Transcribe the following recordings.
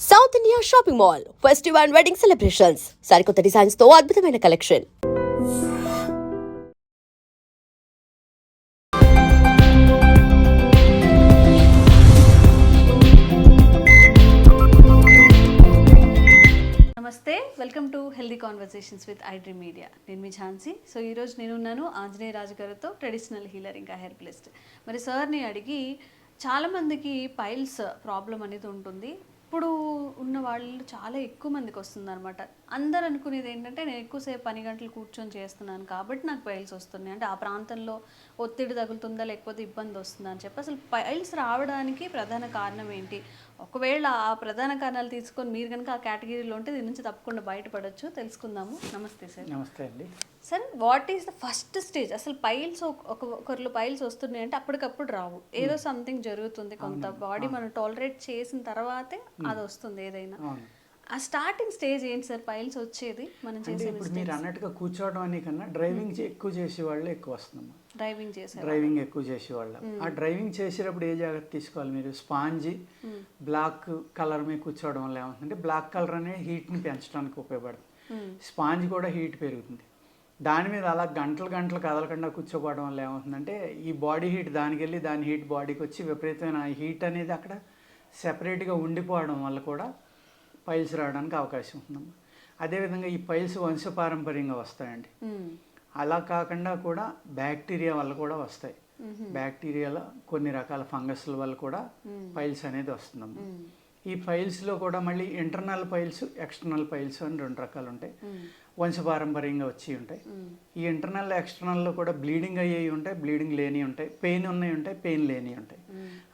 South India shopping mall festival and wedding celebrations సరికొత్త డిజైన్స్తో అద్భుతమైన collection namaste welcome to healthy conversations with iDream media నేను మీ Jhansi. So ఈరోజు నేనున్నాను ఆంజనేయ రాజు గారితో ట్రెడిషనల్ హీలర్ ఇంకా హెయిర్ ప్లిస్ట్ మరి సార్ని అడిగి చాలామందికి పైల్స్ ప్రాబ్లం అనేది ఉంటుంది. ఇప్పుడు ఉన్న వాళ్ళు చాలా ఎక్కువ మందికి వస్తుంది అనమాట అందరు అనుకునేది ఏంటంటే నేను ఎక్కువసేపు పని గంటలు కూర్చొని చేస్తున్నాను కాబట్టి నాకు పైల్స్ వస్తున్నాయి. అంటే ఆ ప్రాంతంలో ఒత్తిడి తగులుతుందా లేకపోతే ఇబ్బంది వస్తుందా అని చెప్పి అసలు పైల్స్ రావడానికి ప్రధాన కారణం ఏంటి? ఒకవేళ ఆ ప్రధాన కారణాలు తీసుకొని మీరు కనుక ఆ కేటగిరీలో ఉంటే దీని నుంచి తప్పకుండా బయటపడొచ్చు. తెలుసుకుందాము. నమస్తే సార్. నమస్తే అండి. Sir what is the first stage అసలు పైల్స్ ఒక ఒకరిలో పైల్స్ వస్తున్నాయి అంటే అప్పటికప్పుడు రావు. ఏదో సంథింగ్ జరుగుతుంది కొంత బాడీ మనం టాలరేట్ చేసిన తర్వాతే అది వస్తుంది ఏదైనా. ఆ స్టార్టింగ్ స్టేజ్ ఏంటి సార్? పైల్స్ వచ్చేది మనం చేసే ఇప్పుడు మీరు అన్నట్టుగా కూర్చోవడం అనే కన్నా డ్రైవింగ్ ఎక్కువ చేసే వాళ్ళే ఎక్కువ వస్తుందమ్మా డ్రైవింగ్ చేసే డ్రైవింగ్ ఎక్కువ చేసేవాళ్ళ. ఆ డ్రైవింగ్ చేసేటప్పుడు ఏ జాగ్రత్త తీసుకోవాలి మీరు? స్పాంజీ బ్లాక్ కలర్ మీద కూర్చోవడం వల్ల ఏమవుతుందంటే బ్లాక్ కలర్ అనేది హీట్ని పెంచడానికి ఉపయోగపడుతుంది. స్పాంజ్ కూడా హీట్ పెరుగుతుంది. దాని మీద అలా గంటలు గంటలు కదలకుండా కూర్చోపోవడం వల్ల ఏమవుతుందంటే ఈ బాడీ హీట్ దానికి వెళ్ళి దాని హీట్ బాడీకి వచ్చి విపరీతమైన హీట్ అనేది అక్కడ సెపరేట్గా ఉండిపోవడం వల్ల కూడా పైల్స్ రావడానికి అవకాశం ఉందమ్మా. అదేవిధంగా ఈ పైల్స్ వంశపారంపర్యంగా వస్తాయండి. అలా కాకుండా కూడా బ్యాక్టీరియా వల్ల కూడా వస్తాయి. బ్యాక్టీరియాలో కొన్ని రకాల ఫంగస్ల వల్ల కూడా పైల్స్ అనేది వస్తుందమ్మా. ఈ పైల్స్లో కూడా మళ్ళీ ఇంటర్నల్ పైల్స్ ఎక్స్టర్నల్ పైల్స్ అని రెండు రకాలు ఉంటాయి వంశపారంపర్యంగా వచ్చి ఉంటాయి. ఈ ఇంటర్నల్ ఎక్స్టర్నల్లో కూడా బ్లీడింగ్ అయ్యేవి ఉంటాయి బ్లీడింగ్ లేని ఉంటాయి పెయిన్ ఉన్నాయి ఉంటాయి పెయిన్ లేని ఉంటాయి.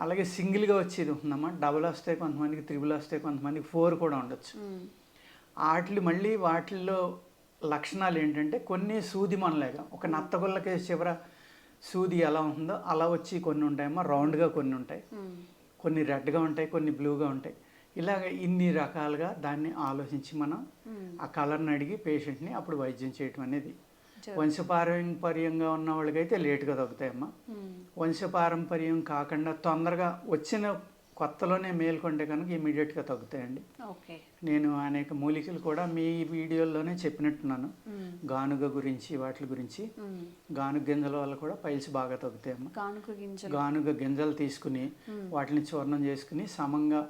అలాగే సింగిల్గా వచ్చేది ఉంటుందమ్మా. డబుల్ వస్తాయి కొంతమందికి త్రిబుల్ వస్తాయి కొంతమందికి ఫోర్ కూడా ఉండొచ్చు. వాటి మళ్ళీ వాటిల్లో లక్షణాలు ఏంటంటే కొన్ని సూది మనలేగా. ఒక నత్తగుల్లకి చివర సూది ఎలా ఉంటుందో అలా వచ్చి కొన్ని ఉంటాయమ్మా రౌండ్గా కొన్ని ఉంటాయి. కొన్ని రెడ్గా ఉంటాయి కొన్ని బ్లూగా ఉంటాయి. ఇలాగ ఇన్ని రకాలుగా దాన్ని ఆలోచించి మనం ఆ కలర్ని అడిగి పేషెంట్ని అప్పుడు వైద్యం చేయటం అనేది. వంశపారంపర్యంగా ఉన్న వాళ్ళకైతే లేటుగా తగ్గుతాయమ్మా వంశపారంపర్యం కాకుండా తొందరగా వచ్చిన కొత్తలోనే మేల్కొంటే కనుక ఇమీడియట్గా తగ్గుతాయండి. ఓకే. నేను అనేక మూలికలు కూడా మీ వీడియోల్లోనే చెప్పినట్టున్నాను. గానుగ గురించి వాటి గురించి. గానుగ గింజల వల్ల కూడా పైల్స్ బాగా తగ్గుతాయమ్మా. కానుక గింజలు. గానుగ గింజలు తీసుకుని వాటిని చూర్ణం చేసుకుని సమంగా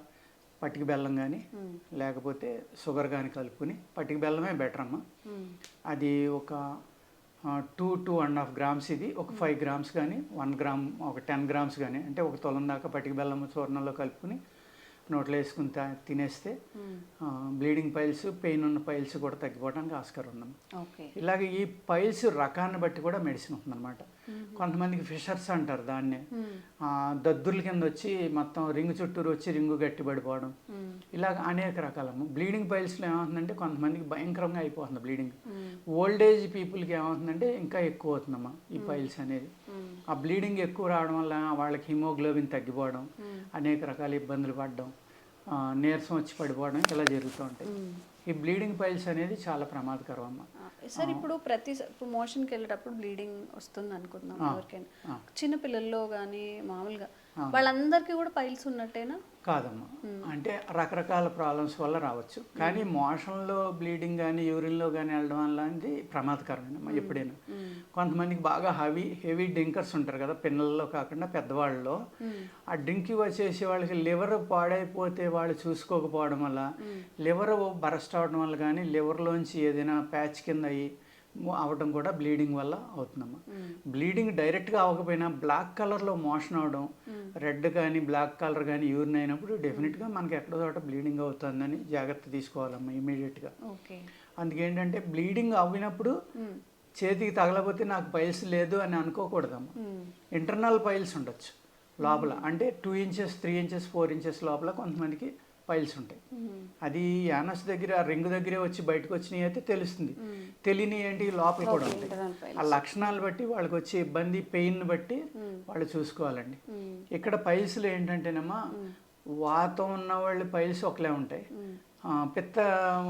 పట్టిక బెల్లం కానీ లేకపోతే షుగర్ కానీ కలుపుకుని పట్టిక బెల్లమే బెటర్ అమ్మా. అది ఒక two two and half grams ఇది. ఒక ఫైవ్ గ్రామ్స్ కానీ వన్ గ్రామ్ ఒక టెన్ గ్రామ్స్ కానీ అంటే ఒక తులం దాకా పట్టిక బెల్లం చూర్ణంలో కలుపుకుని నోట్లో వేసుకుని తినేస్తే బ్లీడింగ్ పైల్స్ పెయిన్ ఉన్న పైల్స్ కూడా తగ్గిపోవడానికి ఆస్కారం ఓకే. ఇలాగ ఈ పైల్స్ రకాన్ని బట్టి కూడా మెడిసిన్ ఉంటుందన్నమాట. కొంతమందికి ఫిషర్స్ అంటారు దాన్నే. దద్దుర్ల కింద వచ్చి మొత్తం రింగు చుట్టూరు వచ్చి రింగు గట్టి పడిపోవడం. ఇలాగ అనేక రకాలమ్మ బ్లీడింగ్ పైల్స్లో ఏమవుతుందంటే కొంతమందికి భయంకరంగా అయిపోతుంది బ్లీడింగ్. ఓల్డ్ ఏజ్ పీపుల్కి ఏమవుతుందంటే ఇంకా ఎక్కువ అవుతుందమ్మా ఈ పైల్స్ అనేది. ఆ బ్లీడింగ్ ఎక్కువ రావడం వల్ల వాళ్ళకి హిమోగ్లోబిన్ తగ్గిపోవడం అనేక రకాల ఇబ్బందులు పడడం నీరసం వచ్చి పడిపోవడం ఇలా జరుగుతూ ఉంటాయి. ఈ బ్లీడింగ్ పైల్స్ అనేది చాలా ప్రమాదకరం అమ్మ సార్ ఇప్పుడు ప్రతి ఇప్పుడు మోషన్కి వెళ్ళేటప్పుడు బ్లీడింగ్ వస్తుంది అనుకుందాం ఎవరికైనా. చిన్న పిల్లల్లో కానీ మామూలుగా వాళ్ళందరికీ కూడా పైల్స్ ఉన్నట్టేనా? కాదమ్మా. అంటే రకరకాల ప్రాబ్లమ్స్ వల్ల రావచ్చు. కానీ మోషన్లో బ్లీడింగ్ కానీ యూరిన్లో కానీ వెళ్ళడం వల్ల అనేది ప్రమాదకరమేనమ్మా ఎప్పుడైనా. కొంతమందికి బాగా హెవీ హెవీ డ్రింకర్స్ ఉంటారు కదా పిల్లల్లో కాకుండా పెద్దవాళ్ళలో. ఆ డ్రింక్ వచ్చేసి వాళ్ళకి లివర్ పాడైపోతే వాళ్ళు చూసుకోకపోవడం వల్ల లివర్ బరస్ట్ అవడం వల్ల కానీ లివర్లోంచి ఏదైనా ప్యాచ్ కింద అయ్యి అవడం కూడా బ్లీడింగ్ వల్ల అవుతుందమ్మా. బ్లీడింగ్ డైరెక్ట్గా అవ్వకపోయినా బ్లాక్ కలర్లో మోషన్ అవడం రెడ్ కానీ బ్లాక్ కలర్ కానీ యూరిన్ అయినప్పుడు డెఫినెట్గా మనకి ఎక్కడో చోట బ్లీడింగ్ అవుతుందని జాగ్రత్త తీసుకోవాలమ్మా ఇమీడియట్గా. ఓకే. అందుకేంటంటే బ్లీడింగ్ అవ్వినప్పుడు చేతికి తగలబోతే నాకు పైల్స్ లేదు అని అనుకోకూడదమ్మా. ఇంటర్నల్ పైల్స్ ఉండొచ్చు లోపల. అంటే two inches three inches four inches లోపల కొంతమందికి పైల్స్ ఉంటాయి. అది యానస్ దగ్గర రింగ్ దగ్గరే వచ్చి బయటకు వచ్చినాయి అయితే తెలుస్తుంది. తెలియని ఏంటి? లోపల కూడా ఉంటాయి. ఆ లక్షణాలు బట్టి వాళ్ళకి వచ్చే ఇబ్బంది పెయిన్ బట్టి వాళ్ళు చూసుకోవాలండి. ఇక్కడ పైల్స్లు ఏంటంటేనమ్మా వాతం ఉన్న వాళ్ళ పైల్స్ ఒకలే ఉంటాయి. పిత్త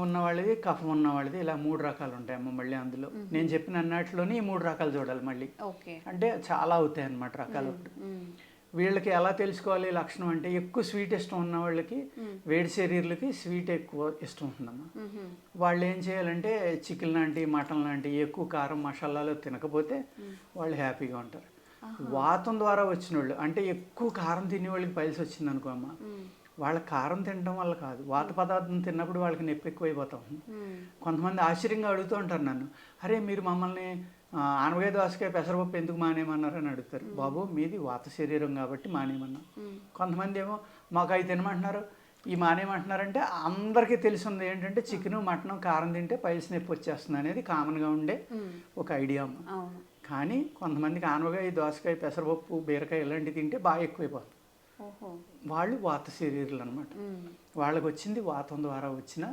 ఉన్న వాళ్ళది కఫం ఉన్న వాళ్ళది ఇలా మూడు రకాలు ఉంటాయి అమ్మ మళ్ళీ అందులో. నేను చెప్పిన అన్నట్లోనే ఈ మూడు రకాలు చూడాలి మళ్ళీ. అంటే చాలా అవుతాయి అన్నమాట రకాలు వీళ్ళకి ఎలా తెలుసుకోవాలి లక్షణం అంటే ఎక్కువ స్వీట్ ఇష్టం ఉన్న వాళ్ళకి వేడి శరీరులకి స్వీట్ ఎక్కువ ఇష్టం ఉంటుందమ్మా. మ్మ్. వాళ్ళు ఏం చేయాలంటే చికెన్ లాంటి మటన్ లాంటి ఎక్కువ కారం మసాలాలు తినకపోతే వాళ్ళు హ్యాపీగా ఉంటారు. వాతం ద్వారా వచ్చిన వాళ్ళు అంటే ఎక్కువ కారం తినే వాళ్ళకి పైల్స్ వచ్చింది అనుకో అమ్మ. వాళ్ళ కారం తినడం వల్ల కాదు. వాత పదార్థం తిన్నప్పుడు వాళ్ళకి నొప్పి ఎక్కువైపోతాం. కొంతమంది ఆశ్చర్యంగా అడుగుతూ ఉంటారు నన్ను. అరే మీరు మమ్మల్ని ఆ, ఆనపకాయ దోసకాయ పెసరపప్పు ఎందుకు మానేయమన్నారు అని అడుగుతారు. బాబు మీది వాత శరీరం కాబట్టి మానేయమన్నా. కొంతమంది ఏమో మాకు అవి తినమంటున్నారు. ఈ మానేయమంటున్నారంటే అందరికీ తెలిసింది ఏంటంటే చికెన్ మటన్ కారం తింటే పైల్స్ నొప్పి వచ్చేస్తుంది అనేది కామన్గా ఉండే ఒక ఐడియా కానీ కొంతమందికి ఆనపకాయ దోసకాయ పెసరపప్పు బీరకాయ ఇలాంటివి తింటే బాగా ఎక్కువైపోతుంది. వాళ్ళు వాత శరీరులు అనమాట. వాళ్ళకి వచ్చింది వాతం ద్వారా వచ్చిన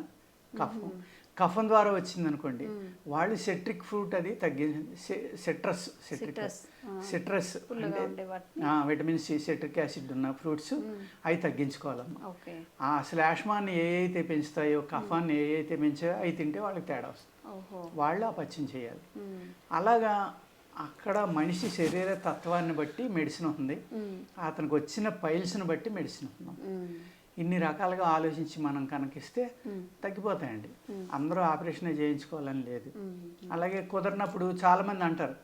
కఫం. కఫం ద్వారా వచ్చింది అనుకోండి వాళ్ళు సెట్రిక్ ఫ్రూట్ అది తగ్గి citrus citric. Citrus vitamin C citric acid ఉన్న ఫ్రూట్స్ అవి తగ్గించుకోవాలమ్మా. ఆ శ్లాష్మాన్ని ఏ అయితే పెంచుతాయో కఫాన్ని ఏ అయితే పెంచాయో అవి తింటే వాళ్ళకి తేడా వస్తుంది. వాళ్ళు ఆ పచ్చిని చేయాలి. అలాగా అక్కడ మనిషి శరీర తత్వాన్ని బట్టి మెడిసిన్ ఉంది. అతనికి వచ్చిన పైల్స్ని బట్టి మెడిసిన్ ఉంది. ఇన్ని రకాలుగా ఆలోచించి మనం కనుకిస్తే. తగ్గిపోతాయండి. అందరూ ఆపరేషన్ చేయించుకోవాలని లేదు. అలాగే కుదరినప్పుడు చాలా మంది అంటారు.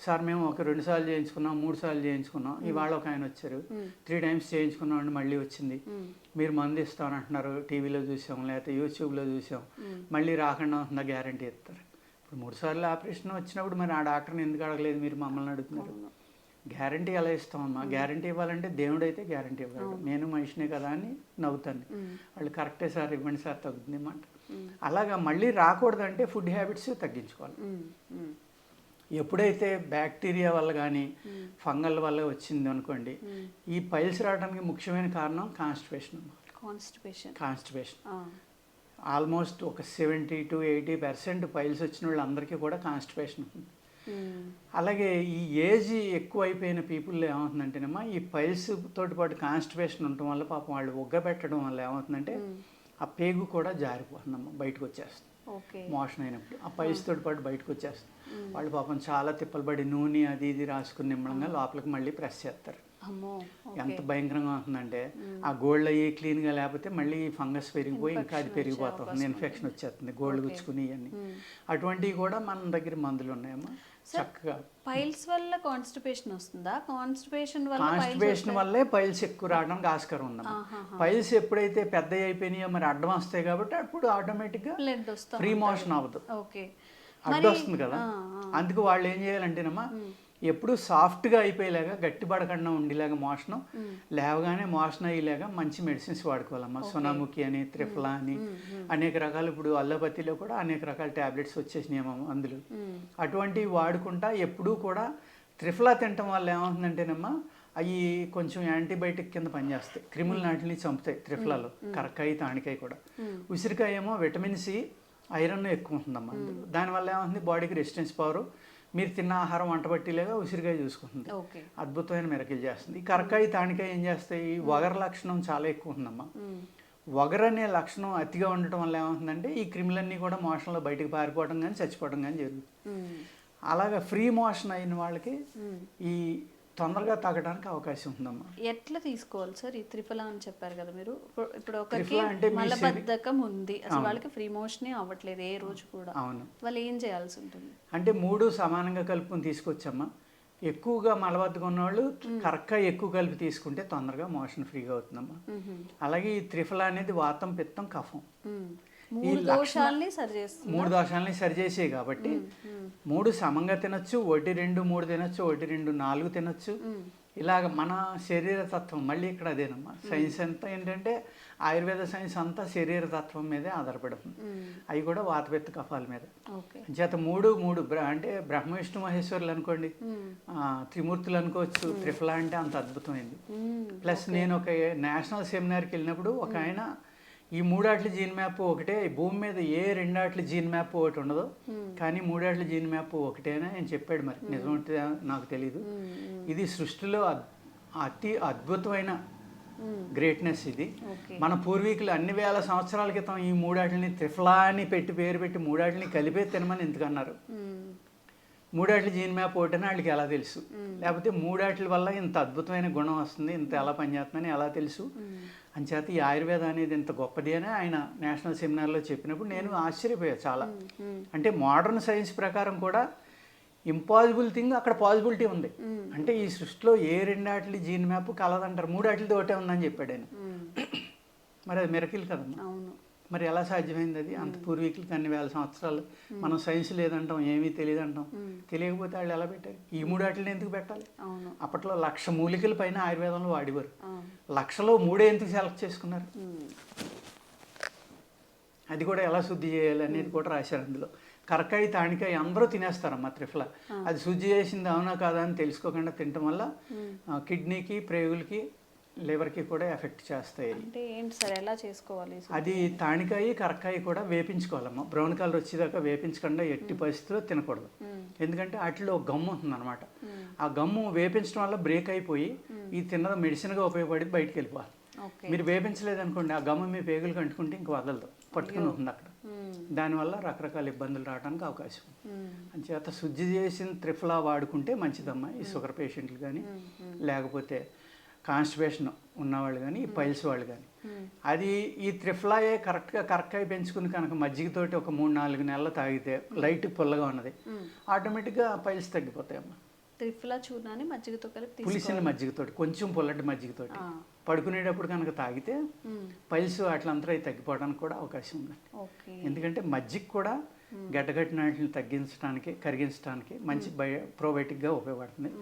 సార్ మేము ఒక రెండు సార్లు చేయించుకున్నాం మూడు సార్లు చేయించుకున్నాం ఇవాళ ఒక ఆయన వచ్చారు త్రీ టైమ్స్ చేయించుకున్నాం అండి మళ్ళీ వచ్చింది. మీరు మందు ఇస్తామంటున్నారు టీవీలో చూసాం లేకపోతే యూట్యూబ్లో చూసాం. మళ్ళీ రాకుండా ఉంటుందా? గ్యారంటీ ఇస్తారు. ఇప్పుడు మూడు సార్లు ఆపరేషన్ వచ్చినప్పుడు మరి ఆ డాక్టర్ని ఎందుకు అడగలేదు మీరు మమ్మల్ని అడుగుతున్నారు? గ్యారంటీ ఎలా ఇస్తామమ్మా గ్యారంటీ ఇవ్వాలంటే దేవుడు అయితే గ్యారంటీ ఇవ్వగలడు నేను మనిషినే కదా అని నవ్వుతాను. వాళ్ళు కరెక్టే సార్ ఇవ్వండి సార్ తగ్గుతుంది అన్నమాట అలాగా మళ్ళీ రాకూడదంటే ఫుడ్ హ్యాబిట్స్ తగ్గించుకోవాలి. ఎప్పుడైతే బ్యాక్టీరియా వల్ల కానీ ఫంగల్ వల్ల వచ్చింది అనుకోండి ఈ పైల్స్ రావడానికి ముఖ్యమైన కారణం కాన్స్టిపేషన్ కాన్స్టిపేషన్. కాన్స్టిపేషన్. ఆల్మోస్ట్ ఒక seventy to eighty percent piles వచ్చిన వాళ్ళందరికీ కూడా కాన్స్టిపేషన్ మ్మ్. అలాగే ఈ ఏజ్ ఎక్కువ అయిపోయిన పీపుల్ ఏమవుతుందంటేనమ్మా ఈ పైల్స్ తోటి పాటు కాన్స్టిపేషన్ ఉండటం వల్ల పాపం వాళ్ళు ఒగ్గబెట్టడం వల్ల ఏమవుతుందంటే ఆ పేగు కూడా జారిపోతుందమ్మా బయటకు వచ్చేస్తుంది మోషన్ అయినప్పుడు ఆ పైల్స్ తోటి పాటు బయటకు వచ్చేస్తుంది వాళ్ళు పాపం చాలా తిప్పలు పడి నూనె అది ఇది రాసుకుని నిమ్మలంగా లోపలికి మళ్ళీ ప్రెస్ చేస్తారు. ఎంత భయంకరంగా ఉంటుందంటే ఆ గోల్డ్ అయ్యి క్లీన్గా లేకపోతే మళ్ళీ ఫంగస్ పెరిగిపోయి ఇంకా అది పెరిగిపోతుంది ఇన్ఫెక్షన్ వచ్చేస్తుంది గోల్డ్. గుచ్చుకుని ఇవన్నీ. అటువంటివి కూడా మన దగ్గర మందులు ఉన్నాయమ్మా? చక్కగా పైల్స్ వల్ల కాన్స్టిపేషన్ వస్తుందా కాన్స్టిపేషన్ వల్ల కాన్స్టిపేషన్? వల్లే పైల్స్ ఎక్కువ రావడానికి ఆస్కారం ఉందమ్మా ఆహాహా. పైల్స్ ఎప్పుడైతే పెద్ద అయిపోయినాయో మరి అడ్డం వస్తాయి కాబట్టి అప్పుడు ఆటోమేటిక్గా బ్లడ్ వస్తా ఫ్రీ. మోషన్ అవ్వదు ఓకే అడ్డు వస్తుంది కదా. అందుకు వాళ్ళు ఏం చేయాలంటేనమ్మా ఎప్పుడు సాఫ్ట్గా అయిపోయేలాగా గట్టి పడకుండా ఉండేలాగా మోషన్ లేవగానే మోషన్ అయ్యేలాగా మంచి మెడిసిన్స్ వాడుకోవాలమ్మా. సునాముఖి అని త్రిఫలా అని అనేక రకాలు ఇప్పుడు అల్లోపతిలో కూడా అనేక రకాల ట్యాబ్లెట్స్ వచ్చేసినాయి అమ్మ అందులో. అటువంటివి వాడుకుంటా ఎప్పుడూ కూడా త్రిఫలా తినటం వల్ల ఏమవుతుందంటేనమ్మా అవి కొంచెం యాంటీబయాటిక్ కింద పనిచేస్తాయి. క్రిములు నాటిని చంపుతాయి త్రిఫలాలో కరక్కాయ తానికాయ కూడా. ఉసిరికాయ ఏమో విటమిన్ సి ఐరన్ ఎక్కువ ఉంటుందమ్మా దానివల్ల ఏమవుతుంది? బాడీకి రెసిస్టెన్స్ పవర్ మీరు తిన్న ఆహారం వంట పట్టిలేగా ఉసిరికాయ చూసుకుంటుంది అద్భుతమైన మెరకిల్ చేస్తుంది ఈ కరక్కాయ తానికాయ ఏం చేస్తాయి వగర లక్షణం చాలా ఎక్కువ ఉందమ్మా మ్మ్. వగర అనే లక్షణం అతిగా ఉండటం వల్ల ఏమవుతుందంటే ఈ క్రిములన్నీ కూడా మోషన్లో బయటకు పారిపోవడం కానీ చచ్చిపోవడం కానీ జరుగుతుంది. అలాగా ఫ్రీ మోషన్ అయిన వాళ్ళకి. ఈ తొందరగా తగ్గడానికి అవకాశం ఉందమ్మా ఎట్లా తీసుకోవాలి సార్? ఈ త్రిఫలా అని చెప్పారు కదా మీరు. ఇప్పుడు- ఒకరికి మలబద్ధకం ఉంది. అసలు వాళ్ళకి ఫ్రీ మోషనే అవ్వట్లేదు ఏ రోజు కూడా. అవును. వాళ్ళు ఏం చేయాల్సి ఉంటుంది? అంటే మూడు సమానంగా కలుపుకొని తీసుకొచ్చమ్మా. ఎక్కువగా మలబద్ధకం ఉన్నవాళ్ళు కరెక్ట్గా ఎక్కువ కలిపి తీసుకుంటే తొందరగా మోషన్ ఫ్రీగా అవుతుందమ్మా. మ్మ్. అలాగే ఈ త్రిఫల అనేది వాతం పిత్తం కఫం. మూడు దోషాలని సరి చేస్తుంది మూడు దోషాలని సరిచేసాయి కాబట్టి మూడు సమంగా తినొచ్చు ఒకటి రెండు మూడు తినొచ్చు ఒకటి రెండు నాలుగు తినొచ్చు. ఇలాగ మన శరీర తత్వం మళ్ళీ ఇక్కడ అదేనమ్మా. సైన్స్ అంతా ఏంటంటే ఆయుర్వేద సైన్స్ అంతా శరీర తత్వం మీదే ఆధారపడుతుంది. అవి కూడా వాతపిత్త కఫాల మీద. చేత మూడు మూడు అంటే బ్రహ్మ విష్ణు మహేశ్వరులు అనుకోండి త్రిమూర్తులు అనుకోవచ్చు త్రిఫల అంటే అంత అద్భుతమైంది. ప్లస్ నేను ఒక నేషనల్ సెమినార్కి వెళ్ళినప్పుడు ఒక ఆయన ఈ మూడాట్ల జీన్ మ్యాప్ ఒకటే. ఈ భూమి మీద ఏ రెండాట్ల జీన్ మ్యాప్ ఒకటి ఉండదు కానీ మూడాట్ల జీన్ మ్యాప్ ఒకటేనా ఆయన చెప్పాడు మరి. నిజం అంటే నాకు తెలియదు ఇది సృష్టిలో అతి అద్భుతమైన గ్రేట్నెస్ ఇది. మన పూర్వీకులు అన్ని వేల సంవత్సరాల క్రితం ఈ మూడాటిని త్రిఫలా అని పెట్టి పేరు పెట్టి మూడాటిని కలిపే తినమని ఎందుకన్నారు? మూడాట్ల జీన్ మ్యాప్ ఒకటని వాళ్ళకి ఎలా తెలుసు? లేకపోతే మూడాట్ల వల్ల ఇంత అద్భుతమైన గుణం వస్తుంది ఇంత ఎలా పనిచేస్తుందని ఎలా తెలుసు? అంచేత ఈ ఆయుర్వేద అనేది ఇంత గొప్పది అని ఆయన నేషనల్ సెమినార్లో చెప్పినప్పుడు నేను ఆశ్చర్యపోయా చాలా. అంటే మోడర్న్ సైన్స్ ప్రకారం కూడా ఇంపాసిబుల్ థింగ్ అక్కడ పాసిబిలిటీ ఉంది. అంటే ఈ సృష్టిలో ఏ రెండాట్ల జీన్ మ్యాప్ కలదంటారు? మూడాట్లది ఒకటే ఉందని చెప్పాడు ఆయన. మరి అది మిరకిల్ కదమ్మా. అవును. మరి ఎలా సాధ్యమైంది అది? అంత పూర్వీకులకి అన్ని వేల సంవత్సరాలు మనం సైన్స్ లేదంటాం ఏమీ తెలియదు అంటాం తెలియకపోతే వాళ్ళు ఎలా పెట్టారు? ఈ మూడు వాటిని ఎందుకు పెట్టాలి? అప్పట్లో లక్ష మూలికల పైన ఆయుర్వేదంలో వాడేవారు. లక్షలో మూడే ఎందుకు సెలెక్ట్ చేసుకున్నారు? అది కూడా ఎలా శుద్ధి చేయాలి అనేది కూడా రాశారు అందులో. కరకాయ తాణికాయ అందరూ తినేస్తారమ్మా త్రిఫల. అది శుద్ధి చేసింది అవునా కాదా అని తెలుసుకోకుండా తినటం వల్ల కిడ్నీకి ప్రేగులకి లివర్కి కూడా ఎఫెక్ట్ చేస్తాయి. అంటే ఏంటి సార్? ఎలా చేసుకోవాలి? అది తాణికాయ కరక్కాయ కూడా వేపించుకోవాలమ్మా. బ్రౌన్ కలర్ వచ్చేదాకా వేపించకుండా ఎట్టి పరిస్థితిలో తినకూడదు. ఎందుకంటే వాటిలో గమ్ము ఉంటుంది అనమాట ఆ గమ్ము వేపించడం వల్ల బ్రేక్ అయిపోయి ఈ తిన్నది మెడిసిన్గా ఉపయోగపడి బయటికి వెళ్ళిపోవాలి. మీరు వేపించలేదు అనుకోండి ఆ గమ్ము మీ పేగులు కంటుకుంటే ఇంక వదలదు. పట్టుకుని ఉంటుంది అక్కడ. దానివల్ల రకరకాల ఇబ్బందులు రావడానికి అవకాశం ఉంది. అంచేత శుద్ధి చేసిన త్రిఫలా వాడుకుంటే మంచిదమ్మా ఈ షుగర్ పేషెంట్లు కానీ లేకపోతే కాన్స్టిపేషన్ ఉన్నవాళ్ళు కానీ ఈ పైల్స్ వాళ్ళు కానీ. అది ఈ త్రిఫ్లాయే కరెక్ట్గా కరెక్ట్గా పెంచుకుని కనుక మజ్జిగతోటి ఒక మూడు నాలుగు నెలలు తాగితే లైట్ పుల్లగా ఉన్నది. ఆటోమేటిక్గా పైల్స్ తగ్గిపోతాయమ్మా. త్రిఫలా చూర్ణాన్ని మజ్జిగతో కలిపి పులిసిన మజ్జిగతోటి కొంచెం పుల్లటి మజ్జిగతోటి. పడుకునేటప్పుడు కనుక తాగితే. పైల్స్ అట్లంతా తగ్గిపోవడానికి కూడా అవకాశం ఉందండి ఎందుకంటే మజ్జిగ కూడా గడ్డగట్టిన వాటిని తగ్గించడానికి కరిగించడానికి మంచి బయో ప్రోబయోటిక్గా ఉపయోగపడుతుంది.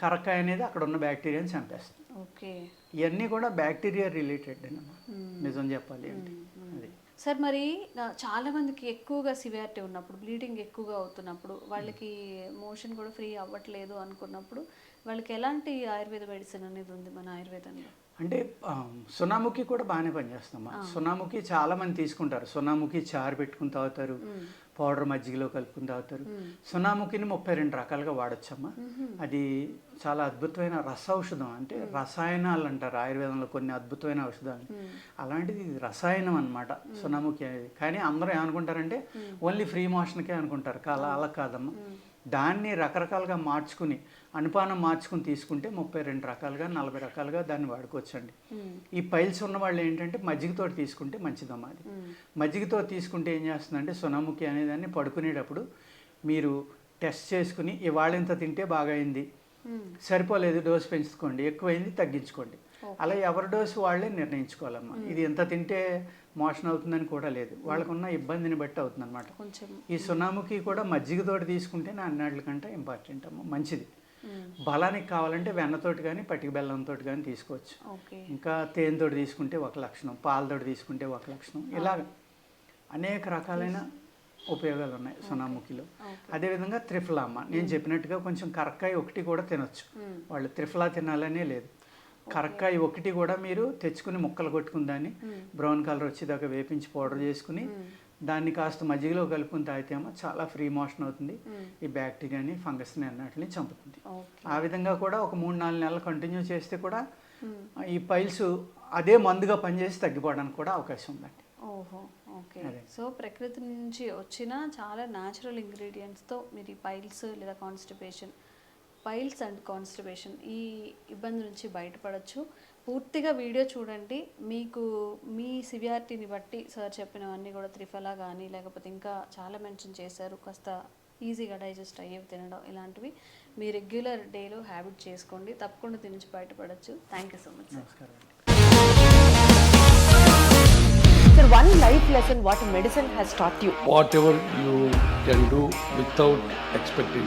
కరక్కాయ అనేది అక్కడ ఉన్న బ్యాక్టీరియాని చంపేస్తుంది. ఓకే. ఇవన్నీ కూడా బ్యాక్టీరియా రిలేటెడ్ అన్నమాట నిజం చెప్పాలి అంటే. అది. సార్ మరి నా- చాలా మందికి ఎక్కువగా సివియారిటీ ఉన్నప్పుడు బ్లీడింగ్ ఎక్కువగా అవుతున్నప్పుడు వాళ్ళకి మోషన్ కూడా ఫ్రీ అవ్వట్లేదు అనుకున్నప్పుడు వాళ్ళకి ఎలాంటి ఆయుర్వేద మెడిసిన్ అనేది ఉంది మన ఆయుర్వేదంలో? అంటే సునాముఖి కూడా బాగానే పనిచేస్తామా సునాముఖి చాలా మంది తీసుకుంటారు. సునాముఖి చారు పెట్టుకుని తాగుతారు పౌడర్ మజ్జిగలో కలుపుకుని తాగుతారు. సునాముఖిని ముప్పై రెండు రకాలుగా వాడచ్చమ్మా. అది చాలా అద్భుతమైన రస ఔషధం. అంటే రసాయనాలు అంటారు. ఆయుర్వేదంలో కొన్ని అద్భుతమైన ఔషధాలు. అలాంటిది రసాయనం అనమాట సునాముఖి అనేది. కానీ అందరూ ఏమనుకుంటారంటే ఓన్లీ ఫ్రీ మోషన్కే అనుకుంటారు. కాల అలా కాదమ్మా. దాన్ని రకరకాలుగా మార్చుకుని అనుపానం మార్చుకుని తీసుకుంటే ముప్పై రెండు రకాలుగా నలభై రకాలుగా దాన్ని వాడుకోవచ్చండి. ఈ పైల్స్ ఉన్న వాళ్ళు ఏంటంటే మజ్జిగతో తీసుకుంటే మంచిదమ్మా అది. మజ్జిగతో తీసుకుంటే ఏం చేస్తుందంటే సునాముఖి అనేదాన్ని పడుకునేటప్పుడు మీరు టెస్ట్ చేసుకుని ఇవాళ ఇంత తింటే బాగా అయింది సరిపోలేదు డోసు పెంచుకోండి. ఎక్కువైంది తగ్గించుకోండి. అలా ఎవరి డోసు వాళ్ళే నిర్ణయించుకోవాలమ్మా. ఇది ఎంత తింటే మోషన్ అవుతుందని కూడా లేదు. వాళ్ళకున్న ఇబ్బందిని బట్టి అవుతుంది అనమాట ఈ సునాముకి కూడా మజ్జిగతోటి తీసుకుంటే నా అన్నిటి కంటే ఇంపార్టెంట్ అమ్మ. మంచిది. బలానికి కావాలంటే వెన్నతోటి కానీ పటిక బెల్లంతో కానీ తీసుకోవచ్చు. ఇంకా తేనెతోటి తీసుకుంటే ఒక లక్షణం పాలతోటి తీసుకుంటే ఒక లక్షణం. ఇలాగ అనేక రకాలైన ఉపయోగాలు ఉన్నాయి సునాముఖిలో అదేవిధంగా త్రిఫలా అమ్మ నేను చెప్పినట్టుగా కొంచెం కరక్కాయ ఒకటి కూడా తినొచ్చు. వాళ్ళు త్రిఫలా తినాలనే లేదు. కరక్కాయ ఒకటి కూడా మీరు తెచ్చుకుని ముక్కలు కొట్టుకుని దాన్ని బ్రౌన్ కలర్ వచ్చేదాకా వేపించి పౌడర్ చేసుకుని దాన్ని కాస్త మజ్జిగలో కలుపుకుని తాగితే ఏమో చాలా ఫ్రీ మోషన్ అవుతుంది. ఈ బ్యాక్టీరియాని ఫంగస్ని అన్నిటిని చంపుతుంది. ఆ విధంగా కూడా ఒక మూడు నాలుగు నెలలు కంటిన్యూ చేస్తే కూడా ఈ పైల్స్ అదే మందుగా పనిచేసి తగ్గిపోవడానికి కూడా అవకాశం ఉందండి. ఓహో ఓకే. అదే. సో ప్రకృతి నుంచి వచ్చిన చాలా న్యాచురల్ ఇంగ్రీడియంట్స్తో మీరు ఈ పైల్స్ లేదా కాన్స్టిపేషన్ పైల్స్ అండ్ కాన్స్టిపేషన్ ఈ ఇబ్బంది నుంచి బయటపడవచ్చు పూర్తిగా వీడియో చూడండి. మీకు మీ సివియారిటీని బట్టి సార్ చెప్పినవన్నీ కూడా త్రిఫలా కానీ లేకపోతే ఇంకా చాలా మెన్షన్ చేశారు. కాస్త ఈజీగా డైజెస్ట్ అయ్యేవి తినడం ఇలాంటివి మీ రెగ్యులర్ డేలో హ్యాబిట్ చేసుకోండి. తప్పకుండా దీని నుంచి బయటపడవచ్చు thank you so much sir Sir, one life lesson what medicine has taught you. whatever you can do without expecting.